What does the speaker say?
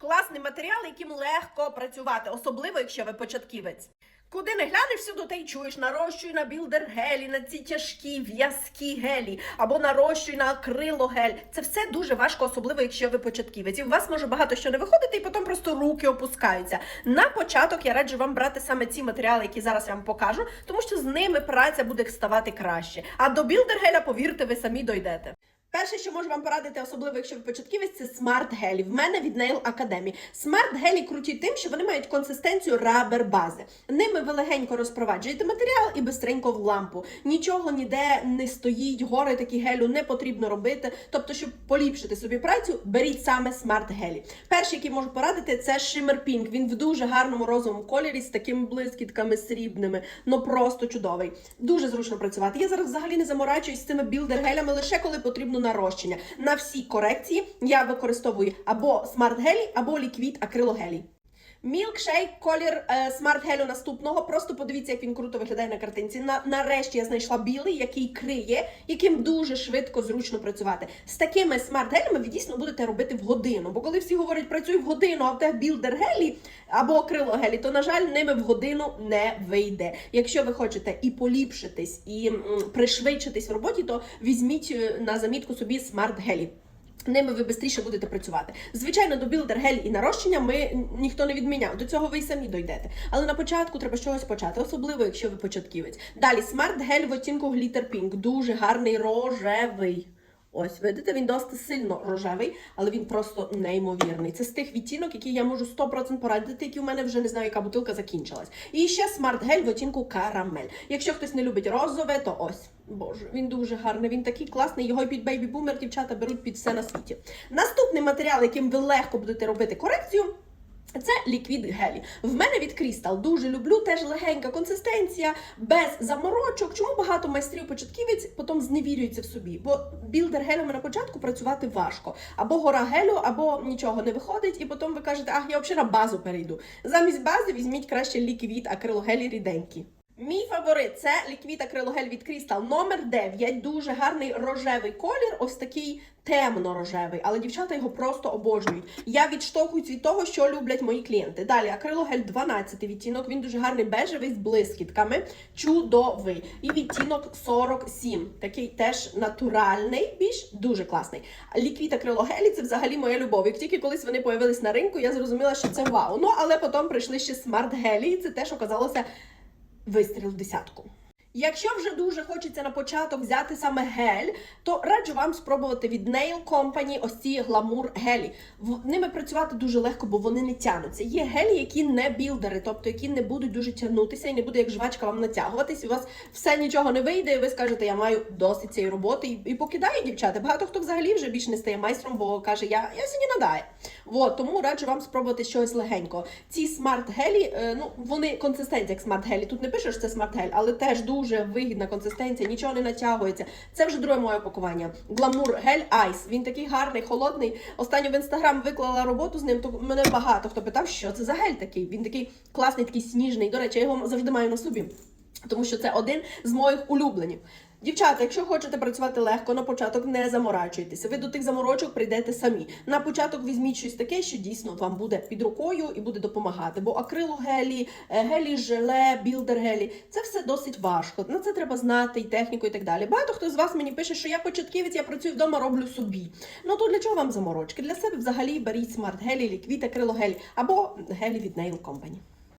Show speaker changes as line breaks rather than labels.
Класний матеріал, яким легко працювати, особливо якщо ви початківець. Куди не глянеш, всюди та й чуєш, нарощуй на білдер гелі, на ці тяжкі в'язкі гелі, або нарощуй на акрило гель. Це все дуже важко, особливо якщо ви початківець. І у вас може багато що не виходити, і потім просто руки опускаються. На початок я раджу вам брати саме ці матеріали, які зараз я вам покажу, тому що з ними праця буде ставати краще. А до білдер геля, повірте, ви самі дойдете. Перше, що можу вам порадити, особливо якщо ви початківець, це смарт гелі. В мене від Nail Academy. Смарт гелі круті тим, що вони мають консистенцію рабер бази. Ними ви легенько розпроваджуєте матеріал і бистренько в лампу. Нічого ніде не стоїть, гори такі гелю не потрібно робити. Тобто, щоб поліпшити собі працю, беріть саме смарт гелі. Перший, який можу порадити, це Shimmer Pink. Він в дуже гарному розовому кольорі з такими блискітками срібними. Ну просто чудовий. Дуже зручно працювати. Я зараз взагалі не заморачуюсь з цими білдер-гелями лише коли потрібно нарощення. На всі корекції я використовую або смарт-гелі, або ліквід акрилогелі. Мілкшейк, колір смарт-гелю наступного. Просто подивіться, як він круто виглядає на картинці. На, нарешті я знайшла білий, який криє, яким дуже швидко, зручно працювати. З такими смарт-гелями ви дійсно будете робити в годину. Бо коли всі говорять, працюй в годину, а в тебе білдер-гелі або акрилогелі, то, на жаль, ними в годину не вийде. Якщо ви хочете і поліпшитись, і м, пришвидшитись в роботі, то візьміть е, на замітку собі смарт-гелі. Ними ви швидше будете працювати. Звичайно, до білдер гель і нарощення ми ніхто не відміняв. До цього ви й самі дойдете. Але на початку треба щось почати, особливо якщо ви початківець. Далі смарт гель в оцінку Glitter Pink. Дуже гарний рожевий. Ось, видите, він досить сильно рожевий, але він просто неймовірний. Це з тих відтінок, які я можу 100% порадити, які у мене вже не знаю, яка бутилка закінчилась. І ще смарт гель в оцінку карамель. Якщо хтось не любить розове, то ось. Боже, він дуже гарний, він такий класний. Його під бейбі бумер дівчата беруть під все на світі. Наступний матеріал, яким ви легко будете робити корекцію. Це ліквід гелі. В мене від Крістал Дуже люблю, теж легенька консистенція, без заморочок. Чому багато майстрів початківець потім зневірюються в собі? Бо білдер гелями на початку працювати важко. Або гора гелю, або нічого не виходить, і потім ви кажете, ах, я взагалі на базу перейду. Замість бази візьміть краще ліквід акрилогелі ріденькі. Мій фаворит це ліквід акрилогель від Crystal номер 9. Дуже гарний рожевий колір, ось такий темно-рожевий, але дівчата його просто обожнюють. Я відштовхуюсь від того, що люблять мої клієнти. Далі акрилогель 12 відтінок. Він дуже гарний бежевий з блискітками. Чудовий. І відтінок 47. Такий теж натуральний, більш дуже класний. Ліквід акрилогелі це взагалі моя любов. Як тільки колись вони появились на ринку, я зрозуміла, що це вау. Ну але потім прийшли ще смарт-гелі, і це теж оказалося вистріл в десятку. Якщо вже дуже хочеться на початок взяти саме гель, то раджу вам спробувати від Nail Company ось ці гламур гелі. В ними працювати дуже легко, бо вони не тянуться. Є гелі, які не білдери, тобто які не будуть дуже тягнутися і не буде як жвачка вам натягуватись. У вас все нічого не вийде, і ви скажете, я маю досить цієї роботи і, і покидає дівчата. Багато хто взагалі вже більше не стає майстром, бо каже, я, я сьогодні надає. Вот, тому раджу вам спробувати щось легенько. Ці смарт-гелі, е, ну вони консистенція як смарт-гелі. Тут не пишеш, що це смарт-гель, але теж дуже вигідна консистенція, нічого не натягується. Це вже друге моє пакування. Гламур гель Айс. Він такий гарний, холодний. Останньо в інстаграм виклала роботу з ним. То мене багато хто питав, що це за гель такий. Він такий класний, такий сніжний. До речі, я його завжди маю на собі. Тому що це один з моїх улюбленів. Дівчата, якщо хочете працювати легко, на початок не заморачуйтеся. Ви до тих заморочок прийдете самі. На початок візьміть щось таке, що дійсно вам буде під рукою і буде допомагати. Бо акрилогелі, е, гелі, желе, білдер-гелі це все досить важко. На це треба знати і техніку, і так далі. Багато хто з вас мені пише, що я початківець, я працюю вдома, роблю собі. Ну то для чого вам заморочки? Для себе взагалі беріть смарт-гелі, ліквід, акрилогелі або гелі від Nail Company.